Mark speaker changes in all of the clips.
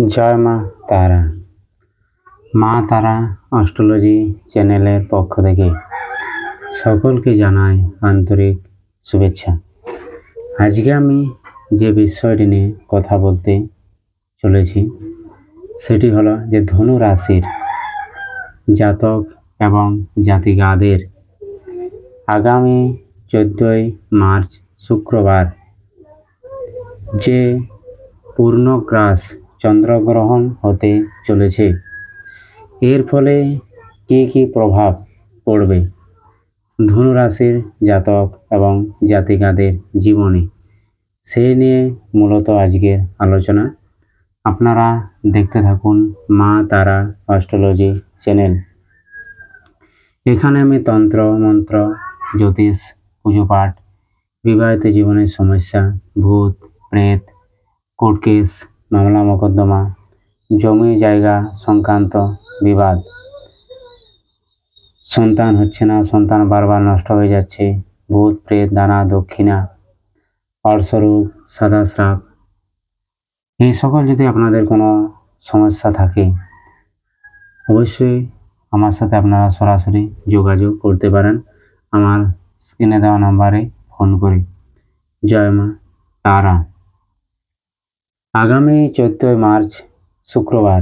Speaker 1: জয় মা তারা। মা তারা অস্ট্রোলজি চ্যানেলের পক্ষ থেকে সকলকে জানাই আন্তরিক শুভেচ্ছা। আজকে আমি যে বিষয়টি নিয়ে কথা বলতে চলেছি, সেটি হলো যে ধনু রাশির জাতক এবং জাতিকাদের আগামী চোদ্দোই মার্চ শুক্রবার যে পূর্ণগ্রাস চন্দ্রগ্রহণ হতে চলেছে। এর ফলে কী কী প্রভাব পড়বে? ধনুরাশির জাতক এবং জাতিকাদের জীবনে সেই নিয়ে মূলত আজকের আলোচনা। আপনারা দেখতে থাকুন মা তারা অস্ট্রোলজি চ্যানেল। এখানে আমি তন্ত্র, মন্ত্র, জ্যোতিষ, পুজো পাঠ, বিবাহিত জীবনের সমস্যা, ভূত, প্রেত, কোর্ট কেস মামলা মোকদ্দমা, জমি জায়গা সংক্রান্ত বিবাদ। সন্তান হচ্ছে না, সন্তান বারবার নষ্ট হয়ে যাচ্ছে। ভূত, প্রেত, দানা, দক্ষিণা অর্শরোগ সাদা স্রাব। এই সকল যদি আপনাদের কোনো সমস্যা থাকে, অবশ্যই আমার সাথে আপনারা সরাসরি যোগাযোগ করতে পারেন। আমার স্ক্রিনে দেওয়া নাম্বারে ফোন করে। জয় মা, তারা। আগামী চোদ্দোই মার্চ, শুক্রবার,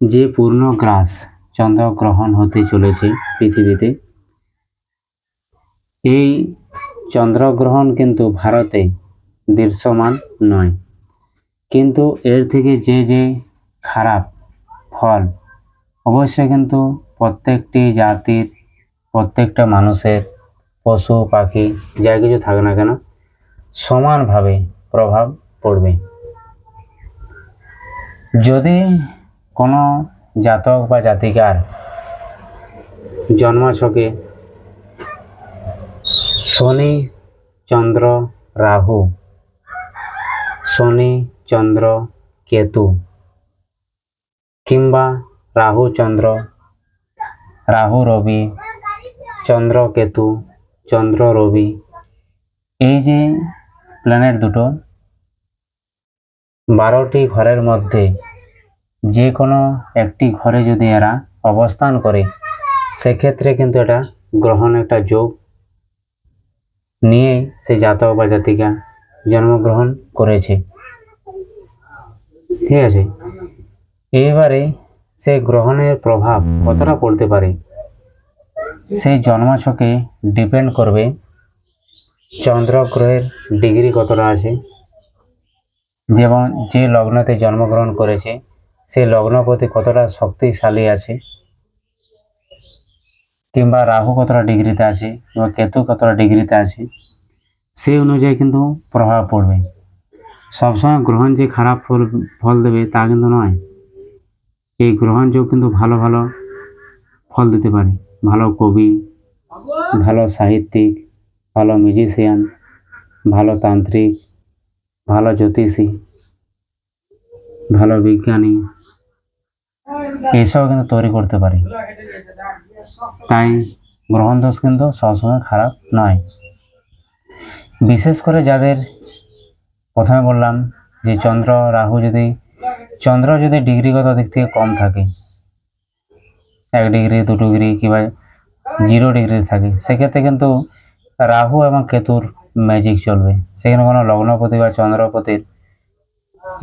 Speaker 1: যে পূর্ণগ্রাস চন্দ্রগ্রহণ হতে চলেছে পৃথিবীতে, এই চন্দ্রগ্রহণ কিন্তু ভারতে দৃশ্যমান নয়। কিন্তু এর থেকে যে যে খারাপ ফল, অবশ্যই কিন্তু প্রত্যেকটি জাতির, প্রত্যেকটা মানুষের, পশু, পাখি যা কিছু থাক না কেন, সমানভাবে প্রভাব পড়বে। যদি কোনো জাতক বা জাতিকার জন্মছকে শনি, চন্দ্র, রাহু, শনি, চন্দ্র, কেতু কিংবা রাহু, চন্দ্র, রাহু, রবি, চন্দ্র, কেতু, চন্দ্র, রবি, এই যে প্ল্যানেট দুটো বারোটি ঘরের মধ্যে যে কোনো একটি ঘরে যদি এরা অবস্থান করে, সেক্ষেত্রে কিন্তু এটা গ্রহণ একটা যোগ নিয়ে সে জাতক বা জাতিকা জন্মগ্রহণ করেছে। ঠিক আছে? এবারে সে গ্রহণের প্রভাব কতটা পড়তে পারে? সেই জন্মাছকে ডিপেন্ড করবে। চন্দ্র গ্রহের ডিগ্রি কতটা আছে? যেমন যে লগ্নতে জন্মগ্রহণ করেছে সেই লগ্নপতি কতটা শক্তিশালী আছে? কিংবা রাহু কতটা ডিগ্রিতে আছে, কিংবা কেতু কতটা ডিগ্রিতে আছে সেই অনুযায়ী কিন্তু প্রভাব পড়বে। সবসময় গ্রহণ যে খারাপ ফল ফল দেবে তা কিন্তু নয়। এই গ্রহণ যোগ কিন্তু ভালো ভালো ফল দিতে পারে। ভালো কবি, ভালো সাহিত্যিক, ভালো মিউজিশিয়ান ভালো তান্ত্রিক ভালো জ্যোতিষী, ভালো বিজ্ঞানী এসব কিন্তু তৈরি করতে পারি। তাই গ্রহণ দোষ কিন্তু সবসময় খারাপ নয়। বিশেষ করে যাদের প্রথমে বললাম যে চন্দ্র, রাহু যদি, চন্দ্র যদি ডিগ্রিগত দিক থেকে কম থাকে, এক ডিগ্রি দু ডিগ্রি কিংবা জিরো ডিগ্রি থাকে, সেক্ষেত্রে কিন্তু রাহু এবং কেতুর ম্যাজিক চলবে। সেখানে কোনো লগ্নপতি বা চন্দ্রপতির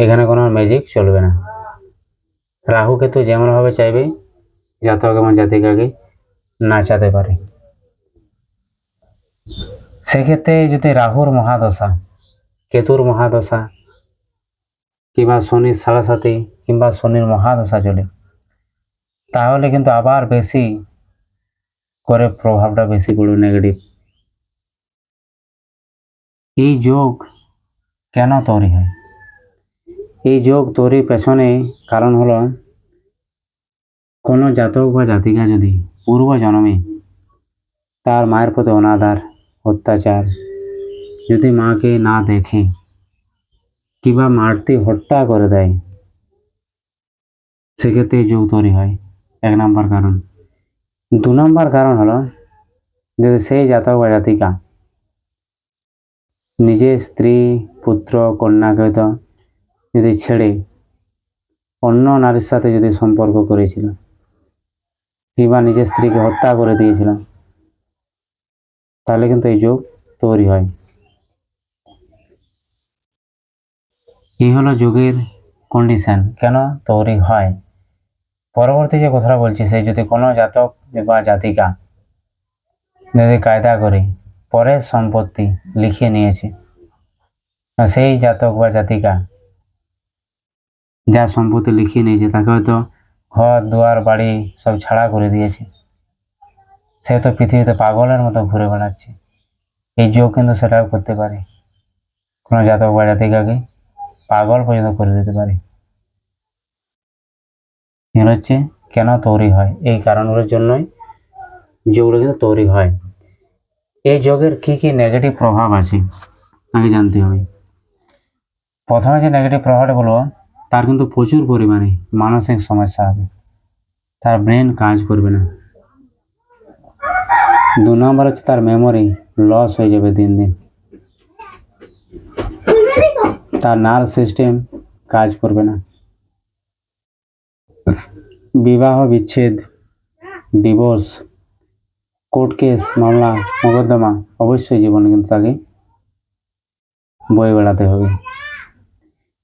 Speaker 1: এখানে কোনো ম্যাজিক চলবে না। রাহু কেতু যেমনভাবে চাইবে, জাতক এবং জাতিকাকে নাচাতে পারে। সেক্ষেত্রে যদি রাহুর মহাদশা, কেতুর মহাদশা কিংবা শনির সাড়ে সাথে কিংবা শনির মহাদশা চলে, তাহলে কিন্তু আবার বেশি করে প্রভাবটা বেশি পড়বে নেগেটিভ এই যোগ কেন তৈরি হয়? এই যোগ তৈরির পেছনে কারণ হলো, কোনো জাতক বা জাতিকা যদি পূর্ব জন্মে তার মায়ের প্রতি অনাদার, অত্যাচার, যদি মাকে না দেখে কিংবা মারতে হত্যা করে দেয়, সেক্ষেত্রে যোগ তৈরি হয়। এক নাম্বার কারণ। দু নম্বর কারণ হলো, যদি সেই জাতক বা জাতিকা নিজের স্ত্রী, পুত্র কন্যাকে হয়তো যদি ছেড়ে অন্য নারীর সাথে যদি সম্পর্ক করেছিল, কিংবা নিজের স্ত্রীকে হত্যা করে দিয়েছিল, তাহলে কিন্তু এই যোগ তৈরি হয়। এই হলো যোগের কন্ডিশন কেন তৈরি হয়? পরবর্তী যে কথাটা বলছি, সে যদি কোনো জাতক বা জাতিকা যদি কায়দা করে পরের সম্পত্তি লিখিয়ে নিয়েছে। সেই জাতক বা জাতিকা যা সম্পত্তি লিখিয়ে নিয়েছে, তাকে হয়তো ঘর, দুয়ার, বাড়ি সব ছাড়া করে দিয়েছে। সে তো পৃথিবীতে পাগলের মতো ঘুরে বেড়াচ্ছে। এই যোগ কিন্তু সেটাও করতে পারে। কোনো জাতক বা জাতিকাকে পাগল পর্যন্ত করে দিতে পারে। হচ্ছে কেন তৈরি হয়? এই কারণগুলোর জন্যই যোগগুলো কিন্তু তৈরি হয়। এই যোগের কি কি নেগেটিভ প্রভাব আছে? আগে জানতে হবে। প্রথমে যে নেগেটিভ প্রভাবটা বলব, তার কিন্তু প্রচুর পরিমাণে মানসিক সমস্যা হবে। তার ব্রেন কাজ করবে না। দু নম্বর হচ্ছে তার মেমোরি লস হয়ে যাবে দিন দিন। তার নার্ভ সিস্টেম কাজ করবে না। বিবাহ বিচ্ছেদ ডিভোর্স কোর্ট কেস, মামলা, মোকদ্দমা অবশ্যই জীবনে কিন্তু তাকে বয়ে বেড়াতে হবে।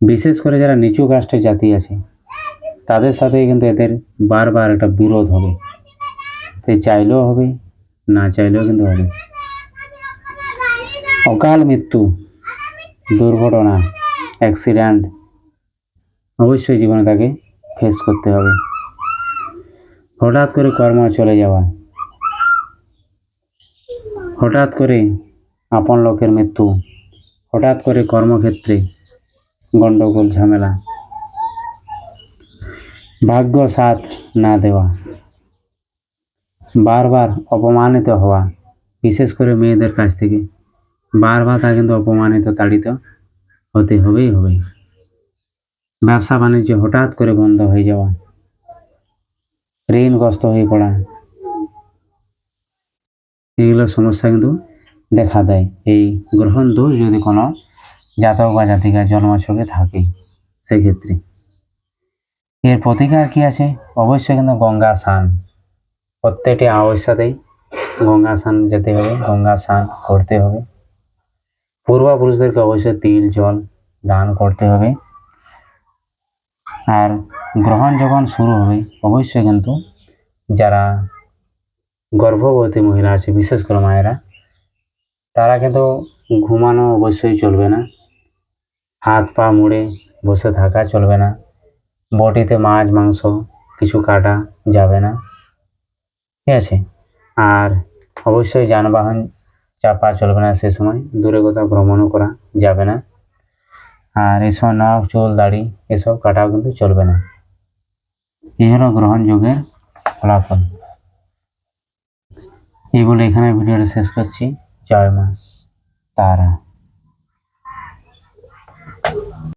Speaker 1: বিশেষ করে যারা নিচু কাস্টের জাতি আছে, তাদের সাথে কিন্তু এদের বারবার একটা বিরোধ হবে। সে চাইলেও হবে, না চাইলেও কিন্তু হবে। অকাল মৃত্যু, দুর্ঘটনা অ্যাক্সিডেন্ট অবশ্যই জীবনে তাকে ফেস করতে হবে। হঠাৎ করে কর্ম চলে যাওয়া হঠাৎ করে আপন লোকের মৃত্যু, হঠাৎ করে কর্মক্ষেত্রে গণ্ডগোল ঝামেলা। ভাগ্য সাথ না দেওয়া, বারবার অপমানিত হওয়া, বিশেষ করে মেয়েদের কাছ থেকে, বারবার তা কিন্তু অপমানিত, তাড়িত হতে হবেই হবে। ব্যবসা বাণিজ্য হঠাৎ করে বন্ধ হয়ে যাওয়া, ঋণগ্রস্ত হয়ে পড়া এইগুলো সমস্যা কিন্তু দেখা দেয়। এই গ্রহণ দোষ যদি কোনো জাতক বা জাতিকা জন্মছকে থাকে সেক্ষেত্রে। এর প্রতিকার কি আছে? অবশ্যই কিন্তু গঙ্গা স্নান। প্রত্যেকটি অবস্যাতেই গঙ্গা স্নান যেতে হবে, গঙ্গা স্নান করতে হবে। পূর্বপুরুষদেরকে অবশ্যই তিল, জল দান করতে হবে। আর গ্রহণ যখন শুরু হবে, অবশ্যই কিন্তু যারা গর্ভবতী মহিলা আছে, বিশেষ করে মায়েরা, তারা কিন্তু ঘুমানো অবশ্যই চলবে না। হাত পা মুড়ে বসে থাকা চলবে না। বটিতে মাছ, মাংস কিছু কাটা যাবে না। ঠিক আছে? আর অবশ্যই যানবাহন চাপা চলবে না সে সময়। দূরে কোথাও ভ্রমণও করা যাবে না। আর এসব নখ চুল, দাড়ি এসব কাটাও কিন্তু চলবে না। এই হলো গ্রহণযোগের ফলাফল। এই বলে এখানে ভিডিওটা শেষ করছি। জয় মা তারা।